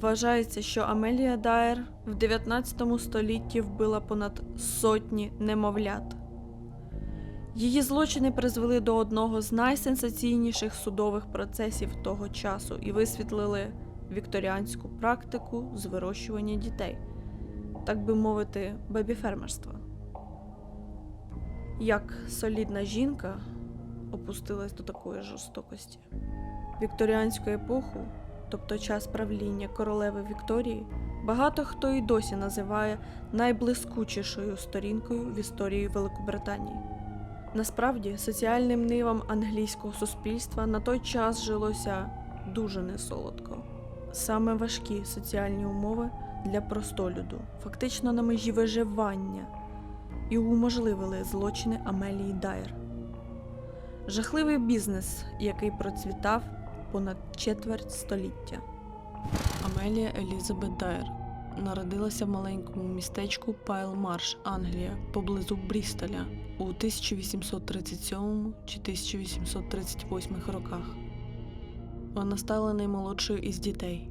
Вважається, що Амелія Дайер в 19 столітті вбила понад сотні немовлят. Її злочини призвели до одного з найсенсаційніших судових процесів того часу і висвітлили вікторіанську практику з вирощування дітей, так би мовити, бебіфермерства. Як солідна жінка опустилась до такої жорстокості. Вікторіанську епоху, тобто час правління королеви Вікторії, багато хто і досі називає найблискучішою сторінкою в історії Великобританії. Насправді, соціальним нивам англійського суспільства на той час жилося дуже несолодко. Саме важкі соціальні умови для простолюду, фактично на межі виживання, і уможливили злочини Амелії Дайер. Жахливий бізнес, який процвітав понад четверть століття. Амелія Елізабет Дайер народилася в маленькому містечку Пайлмарш, Англія, поблизу Брістоля у 1837 чи 1838 роках. Вона стала наймолодшою із дітей.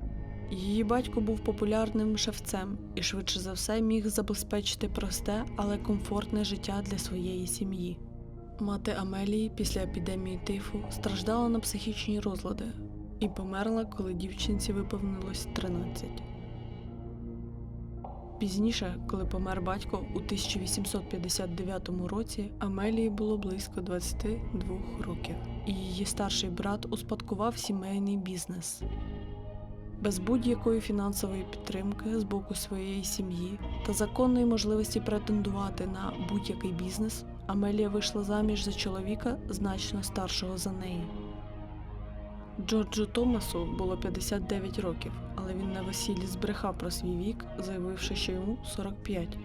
Її батько був популярним шевцем і швидше за все міг забезпечити просте, але комфортне життя для своєї сім'ї. Мати Амелії після епідемії тифу страждала на психічні розлади і померла, коли дівчинці виповнилось 13. Пізніше, коли помер батько у 1859 році, Амелії було близько 22 років, і її старший брат успадкував сімейний бізнес. Без будь-якої фінансової підтримки з боку своєї сім'ї та законної можливості претендувати на будь-який бізнес, Амелія вийшла заміж за чоловіка значно старшого за неї. Джорджу Томасу було 59 років, але він на весіллі збрехав про свій вік, заявивши, що йому 45.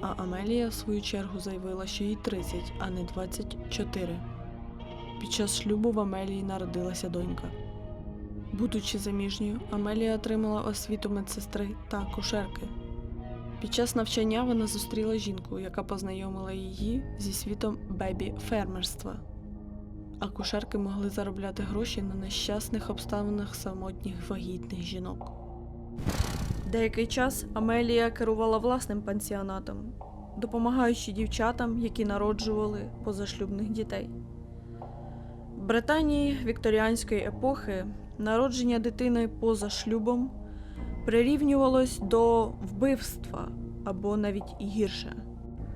А Амелія, в свою чергу, заявила, що їй 30, а не 24. Під час шлюбу в Амелії народилася донька. Будучи заміжньою, Амелія отримала освіту медсестри та акушерки. Під час навчання вона зустріла жінку, яка познайомила її зі світом бебі-фермерства. Акушерки могли заробляти гроші на нещасних обставинах самотніх вагітних жінок. Деякий час Амелія керувала власним пансіонатом, допомагаючи дівчатам, які народжували позашлюбних дітей. В Британії вікторіанської епохи народження дитини поза шлюбом прирівнювалось до вбивства або навіть і гірше.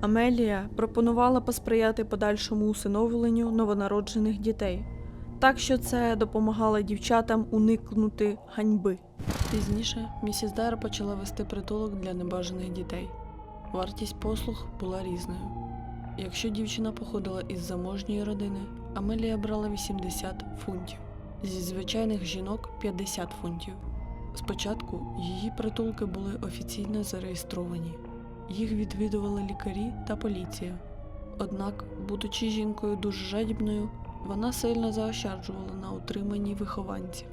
Амелія пропонувала посприяти подальшому усиновленню новонароджених дітей, так що це допомагало дівчатам уникнути ганьби. Пізніше місіс Дайер почала вести притулок для небажаних дітей. Вартість послуг була різною. Якщо дівчина походила із заможньої родини, Амелія брала 80 фунтів, зі звичайних жінок 50 фунтів. Спочатку її притулки були офіційно зареєстровані. Їх відвідували лікарі та поліція. Однак, будучи жінкою дуже жадібною, вона сильно заощаджувала на утриманні вихованців.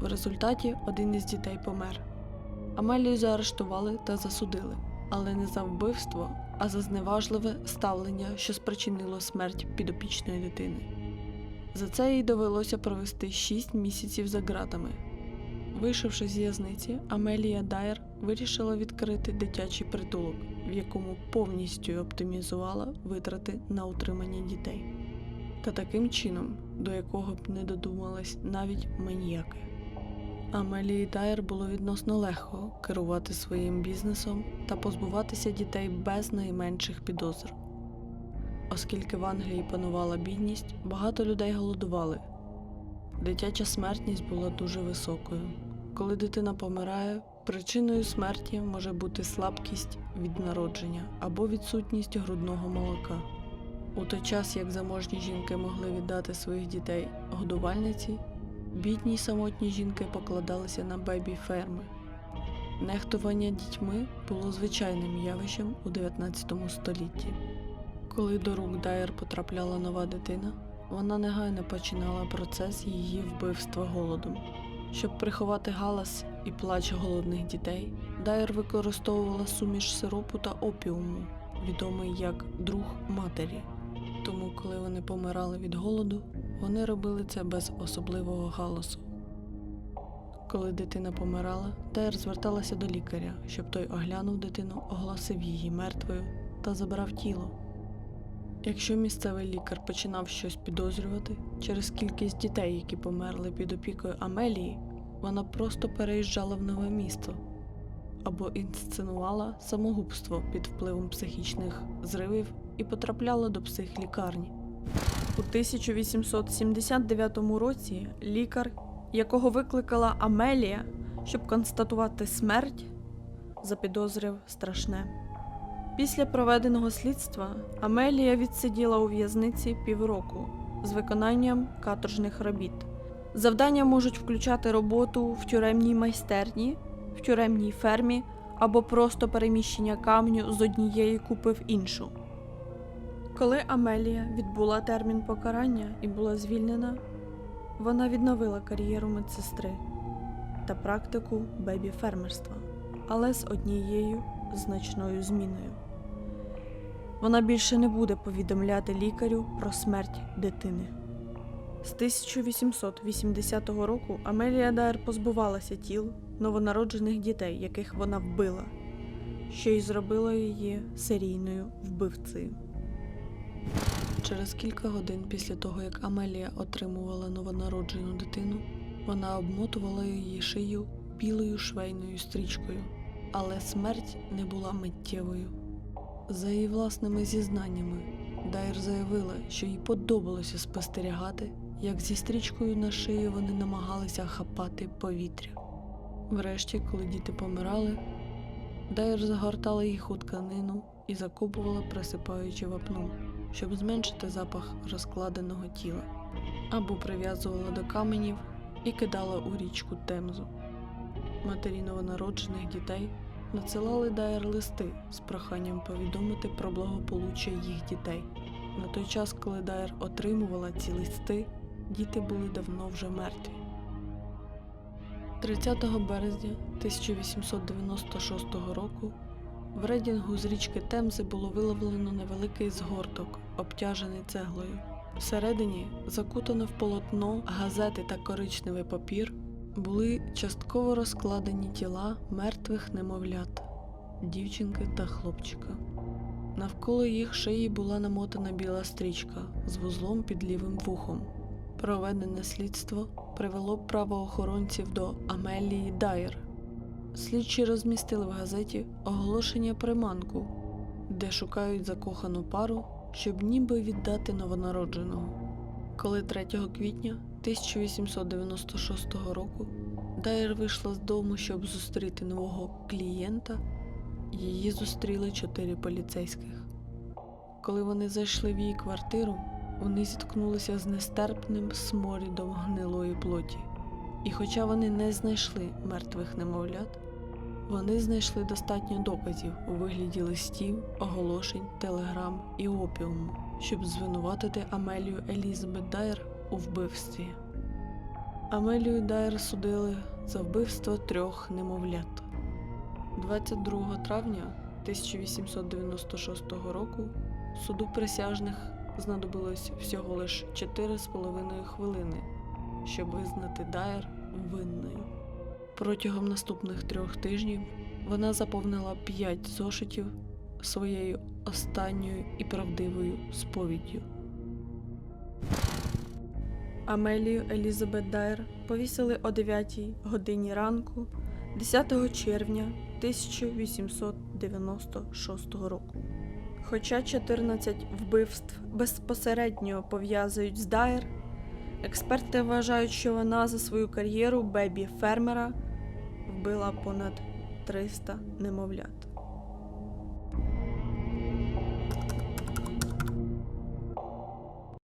В результаті один із дітей помер. Амелію заарештували та засудили, але не за вбивство, а за зневажливе ставлення, що спричинило смерть підопічної дитини. За це їй довелося провести 6 місяців за ґратами. Вийшовши з в'язниці, Амелія Дайер вирішила відкрити дитячий притулок, в якому повністю оптимізувала витрати на утримання дітей. Та таким чином, до якого б не додумались навіть маніяки. Амелії Дайер було відносно легко керувати своїм бізнесом та позбуватися дітей без найменших підозр. Оскільки в Англії панувала бідність, багато людей голодували. Дитяча смертність була дуже високою. Коли дитина помирає, причиною смерті може бути слабкість від народження або відсутність грудного молока. У той час, як заможні жінки могли віддати своїх дітей годувальниці, бідні самотні жінки покладалися на бебі-ферми. Нехтування дітьми було звичайним явищем у 19 столітті. Коли до рук Дайер потрапляла нова дитина, вона негайно починала процес її вбивства голодом. Щоб приховати галас і плач голодних дітей, Дайер використовувала суміш сиропу та опіуму, відомий як друг матері. Тому, коли вони помирали від голоду, вони робили це без особливого галасу. Коли дитина помирала, Дайер зверталася до лікаря, щоб той оглянув дитину, оголосив її мертвою та забрав тіло. Якщо місцевий лікар починав щось підозрювати через кількість дітей, які померли під опікою Амелії, вона просто переїжджала в нове місто або інсценувала самогубство під впливом психічних зривів і потрапляла до психлікарні. У 1879 році лікар, якого викликала Амелія, щоб констатувати смерть, запідозрив страшне. Після проведеного слідства Амелія відсиділа у в'язниці півроку з виконанням каторжних робіт. Завдання можуть включати роботу в тюремній майстерні, в тюремній фермі або просто переміщення камню з однієї купи в іншу. Коли Амелія відбула термін покарання і була звільнена, вона відновила кар'єру медсестри та практику бебі-фермерства, але з однією значною зміною. Вона більше не буде повідомляти лікарю про смерть дитини. З 1880 року Амелія Дайер позбувалася тіл новонароджених дітей, яких вона вбила, що й зробило її серійною вбивцею. Через кілька годин після того, як Амелія отримувала новонароджену дитину, вона обмотувала її шию білою швейною стрічкою, але смерть не була миттєвою. За її власними зізнаннями, Дайр заявила, що їй подобалося спостерігати, як зі стрічкою на шиї вони намагалися хапати повітря. Врешті, коли діти помирали, Дайр загортала їх у тканину і закопувала, присипаючи вапном, щоб зменшити запах розкладеного тіла, або прив'язувала до каменів і кидала у річку Темзу. Матері новонароджених дітей надсилали Дайер листи з проханням повідомити про благополуччя їх дітей. На той час, коли Дайер отримувала ці листи, діти були давно вже мертві. 30 березня 1896 року в рейдінгу з річки Темзи було виловлено невеликий згорток, обтяжений цеглою. Всередині, закутано в полотно, газети та коричневий папір, були частково розкладені тіла мертвих немовлят, дівчинки та хлопчика. Навколо їх шиї була намотана біла стрічка з вузлом під лівим вухом. Проведене слідство привело правоохоронців до Амелії Дайер. Слідчі розмістили в газеті оголошення приманку, де шукають закохану пару, щоб ніби віддати новонародженого. Коли 3 квітня 1896 року Дайер вийшла з дому, щоб зустріти нового клієнта, її зустріли чотири поліцейських. Коли вони зайшли в її квартиру, вони зіткнулися з нестерпним сморідом гнилої плоті. І хоча вони не знайшли мертвих немовлят, вони знайшли достатньо доказів у вигляді листів, оголошень, телеграм і опіуму, щоб звинуватити Амелію Елізабет Дайер у вбивстві. Амелію Дайер судили за вбивство трьох немовлят. 22 травня 1896 року суду присяжних знадобилось всього лише 4,5 хвилини, щоб визнати Дайер винною. Протягом наступних трьох тижнів вона заповнила п'ять зошитів своєю останньою і правдивою сповіддю. Амелію Елізабет Дайер повісили о 9 годині ранку 10 червня 1896 року. Хоча 14 вбивств безпосередньо пов'язують з Дайер, експерти вважають, що вона за свою кар'єру бебі-фермера вбила понад 300 немовлят.